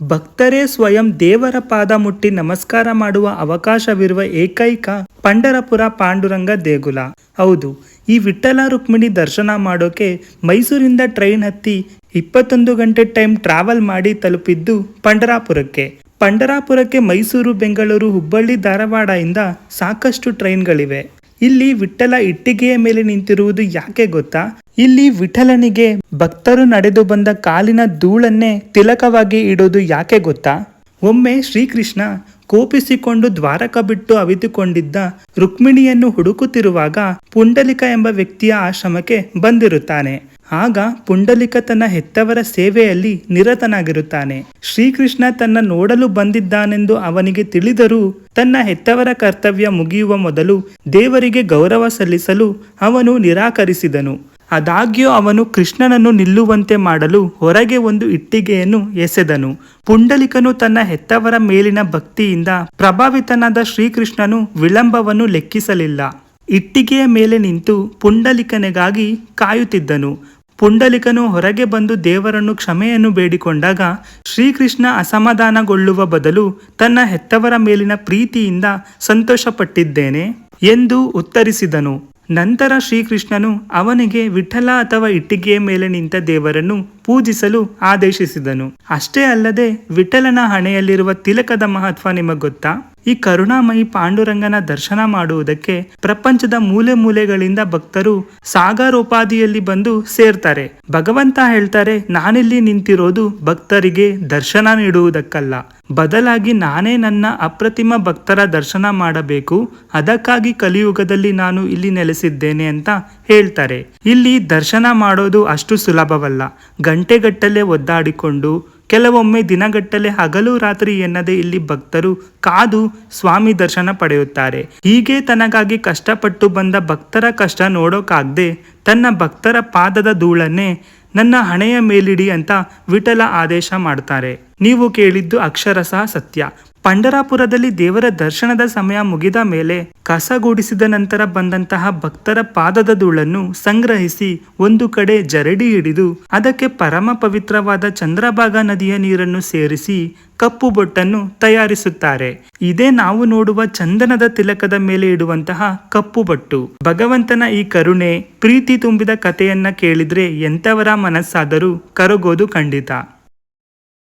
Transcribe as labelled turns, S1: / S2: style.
S1: ಭಕ್ತರೇ ಸ್ವಯಂ ದೇವರ ಪಾದ ಮುಟ್ಟಿ ನಮಸ್ಕಾರ ಮಾಡುವ ಅವಕಾಶವಿರುವ ಏಕೈಕ ಪಂಡರಪುರ ಪಾಂಡುರಂಗ ದೇಗುಲ. ಹೌದು, ಈ ವಿಠಲ ರುಕ್ಮಿಣಿ ದರ್ಶನ ಮಾಡೋಕೆ ಮೈಸೂರಿಂದ ಟ್ರೈನ್ ಹತ್ತಿ ಇಪ್ಪತ್ತೊಂದು ಗಂಟೆ ಟೈಮ್ ಟ್ರಾವೆಲ್ ಮಾಡಿ ತಲುಪಿದ್ದು ಪಂಡರಾಪುರಕ್ಕೆ. ಪಂಡರಾಪುರಕ್ಕೆ ಮೈಸೂರು, ಬೆಂಗಳೂರು, ಹುಬ್ಬಳ್ಳಿ ಧಾರವಾಡ ಇಂದ ಸಾಕಷ್ಟು ಟ್ರೈನ್ಗಳಿವೆ. ಇಲ್ಲಿ ವಿಠಲ ಇಟ್ಟಿಗೆಯ ಮೇಲೆ ನಿಂತಿರುವುದು ಯಾಕೆ ಗೊತ್ತಾ? ಇಲ್ಲಿ ವಿಠಲನಿಗೆ ಭಕ್ತರು ನಡೆದು ಬಂದ ಕಾಲಿನ ಧೂಳನ್ನೇ ತಿಲಕವಾಗಿ ಇಡೋದು ಯಾಕೆ ಗೊತ್ತಾ? ಒಮ್ಮೆ ಶ್ರೀಕೃಷ್ಣ ಕೋಪಿಸಿಕೊಂಡು ದ್ವಾರಕ ಬಿಟ್ಟು ಅವಿತುಕೊಂಡಿದ್ದ ರುಕ್ಮಿಣಿಯನ್ನು ಹುಡುಕುತ್ತಿರುವಾಗ ಪುಂಡಲಿಕ ಎಂಬ ವ್ಯಕ್ತಿಯ ಆಶ್ರಮಕ್ಕೆ ಬಂದಿರುತ್ತಾನೆ. ಆಗ ಪುಂಡಲಿಕ ತನ್ನ ಹೆತ್ತವರ ಸೇವೆಯಲ್ಲಿ ನಿರತನಾಗಿರುತ್ತಾನೆ. ಶ್ರೀಕೃಷ್ಣ ತನ್ನ ನೋಡಲು ಬಂದಿದ್ದಾನೆಂದು ಅವನಿಗೆ ತಿಳಿದರೂ ತನ್ನ ಹೆತ್ತವರ ಕರ್ತವ್ಯ ಮುಗಿಯುವ ಮೊದಲು ದೇವರಿಗೆ ಗೌರವ ಸಲ್ಲಿಸಲು ಅವನು ನಿರಾಕರಿಸಿದನು. ಆದಾಗ್ಯೂ ಅವನು ಕೃಷ್ಣನನ್ನು ನಿಲ್ಲುವಂತೆ ಮಾಡಲು ಹೊರಗೆ ಒಂದು ಇಟ್ಟಿಗೆಯನ್ನು ಎಸೆದನು. ಪುಂಡಲಿಕನು ತನ್ನ ಹೆತ್ತವರ ಮೇಲಿನ ಭಕ್ತಿಯಿಂದ ಪ್ರಭಾವಿತನಾದ ಶ್ರೀಕೃಷ್ಣನು ವಿಳಂಬವನ್ನು ಲೆಕ್ಕಿಸಲಿಲ್ಲ. ಇಟ್ಟಿಗೆಯ ಮೇಲೆ ನಿಂತು ಪುಂಡಲಿಕನಿಗಾಗಿ ಕಾಯುತ್ತಿದ್ದನು. ಪುಂಡಲಿಕನು ಹೊರಗೆ ಬಂದು ದೇವರನ್ನು ಕ್ಷಮೆಯನ್ನು ಬೇಡಿಕೊಂಡಾಗ ಶ್ರೀಕೃಷ್ಣ ಅಸಮಾಧಾನಗೊಳ್ಳುವ ಬದಲು ತನ್ನ ಹೆತ್ತವರ ಮೇಲಿನ ಪ್ರೀತಿಯಿಂದ ಸಂತೋಷಪಟ್ಟಿದ್ದೇನೆ ಎಂದು ಉತ್ತರಿಸಿದನು. ನಂತರ ಶ್ರೀಕೃಷ್ಣನು ಅವನಿಗೆ ವಿಠಲ ಅಥವಾ ಇಟ್ಟಿಗೆಯ ಮೇಲೆ ನಿಂತ ದೇವರನ್ನು ಪೂಜಿಸಲು ಆದೇಶಿಸಿದನು. ಅಷ್ಟೇ ಅಲ್ಲದೆ ವಿಠಲನ ಹಣೆಯಲ್ಲಿರುವ ತಿಲಕದ ಮಹತ್ವ ನಿಮಗೆ ಗೊತ್ತಾ? ಈ ಕರುಣಾಮಯಿ ಪಾಂಡುರಂಗನ ದರ್ಶನ ಮಾಡುವುದಕ್ಕೆ ಪ್ರಪಂಚದ ಮೂಲೆ ಮೂಲೆಗಳಿಂದ ಭಕ್ತರು ಸಾಗರೋಪಾದಿಯಲ್ಲಿ ಬಂದು ಸೇರ್ತಾರೆ. ಭಗವಂತ ಹೇಳ್ತಾರೆ, ನಾನಿಲ್ಲಿ ನಿಂತಿರೋದು ಭಕ್ತರಿಗೆ ದರ್ಶನ ನೀಡುವುದಕ್ಕಲ್ಲ. ಬದಲಾಗಿ ನಾನೇ ನನ್ನ ಅಪ್ರತಿಮ ಭಕ್ತರ ದರ್ಶನ ಮಾಡಬೇಕು. ಅದಕ್ಕಾಗಿ ಕಲಿಯುಗದಲ್ಲಿ ನಾನು ಇಲ್ಲಿ ನೆಲೆಸಿದ್ದೇನೆ ಅಂತ ಹೇಳ್ತಾರೆ. ಇಲ್ಲಿ ದರ್ಶನ ಮಾಡೋದು ಅಷ್ಟು ಸುಲಭವಲ್ಲ. ಗಂಟೆಗಟ್ಟಲೆ ಒದ್ದಾಡಿಕೊಂಡು ಕೆಲವೊಮ್ಮೆ ದಿನಗಟ್ಟಲೆ ಹಗಲು ರಾತ್ರಿ ಎನ್ನದೆ ಇಲ್ಲಿ ಭಕ್ತರು ಕಾದು ಸ್ವಾಮಿ ದರ್ಶನ ಪಡೆಯುತ್ತಾರೆ. ಹೀಗೆ ತನಗಾಗಿ ಕಷ್ಟಪಟ್ಟು ಬಂದ ಭಕ್ತರ ಕಷ್ಟ ನೋಡೋಕಾಗ್ದೆ ತನ್ನ ಭಕ್ತರ ಪಾದದ ಧೂಳನ್ನೇ ನನ್ನ ಹಣೆಯ ಮೇಲಿಡಿ ಅಂತ ವಿಠಲ ಆದೇಶ ಮಾಡ್ತಾರೆ. ನೀವು ಕೇಳಿದ್ದು ಅಕ್ಷರಶಃ ಸತ್ಯ. ಪಂಡರಾಪುರದಲ್ಲಿ ದೇವರ ದರ್ಶನದ ಸಮಯ ಮುಗಿದ ಮೇಲೆ ಕಸಗೂಡಿಸಿದ ನಂತರ ಬಂದಂತಹ ಭಕ್ತರ ಪಾದದ ಧೂಳನ್ನು ಸಂಗ್ರಹಿಸಿ ಒಂದು ಕಡೆ ಜರಡಿ ಹಿಡಿದು ಅದಕ್ಕೆ ಪರಮ ಪವಿತ್ರವಾದ ಚಂದ್ರಭಾಗ ನದಿಯ ನೀರನ್ನು ಸೇರಿಸಿ ಕಪ್ಪು ಬೊಟ್ಟನ್ನು ತಯಾರಿಸುತ್ತಾರೆ. ಇದೇ ನಾವು ನೋಡುವ ಚಂದನದ ತಿಲಕದ ಮೇಲೆ ಇಡುವಂತಹ ಕಪ್ಪು ಬೊಟ್ಟು. ಭಗವಂತನ ಈ ಕರುಣೆ, ಪ್ರೀತಿ ತುಂಬಿದ ಕಥೆಯನ್ನ ಕೇಳಿದ್ರೆ ಎಂತವರ ಮನಸ್ಸಾದರೂ ಕರಗೋದು ಖಂಡಿತ.